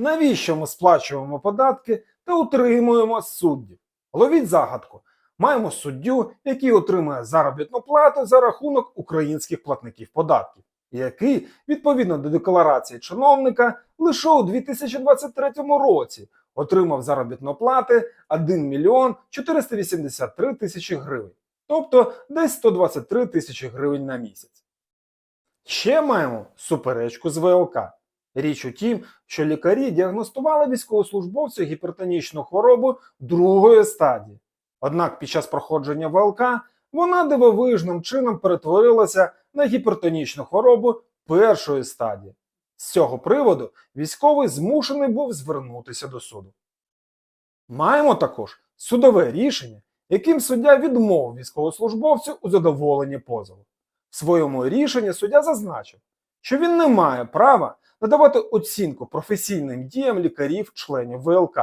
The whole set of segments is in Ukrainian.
Навіщо ми сплачуємо податки та утримуємо суддів? Ловіть загадку. Маємо суддю, який отримує заробітну плату за рахунок українських платників податків, який, відповідно до декларації чиновника, лише у 2023 році отримав заробітну плати 1 мільйон 483 тисячі гривень, тобто десь 123 тисячі гривень на місяць. Ще маємо суперечку з ВЛК. Річ у тім, що лікарі діагностували військовослужбовцю гіпертонічну хворобу другої стадії. Однак під час проходження ВЛК вона дивовижним чином перетворилася на гіпертонічну хворобу першої стадії. З цього приводу військовий змушений був звернутися до суду. Маємо також судове рішення, яким суддя відмовив військовослужбовцю у задоволенні позову. В своєму рішенні суддя зазначив, що він не має права надавати оцінку професійним діям лікарів-членів ВЛК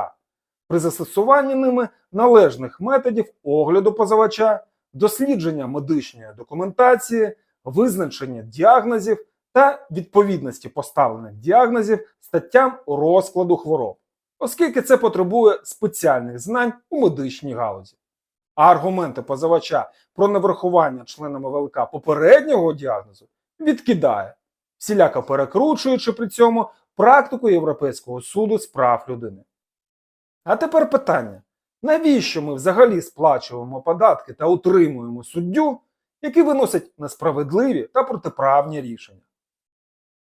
при застосуванні ними належних методів огляду позивача, дослідження медичної документації, визначення діагнозів та відповідності поставлених діагнозів статтям розкладу хвороб, оскільки це потребує спеціальних знань у медичній галузі. А аргументи позивача про неврахування членами ВЛК попереднього діагнозу відкидає, всіляко перекручуючи при цьому практику Європейського суду з прав людини. А тепер питання: навіщо ми взагалі сплачуємо податки та утримуємо суддю, які виносять несправедливі та протиправні рішення?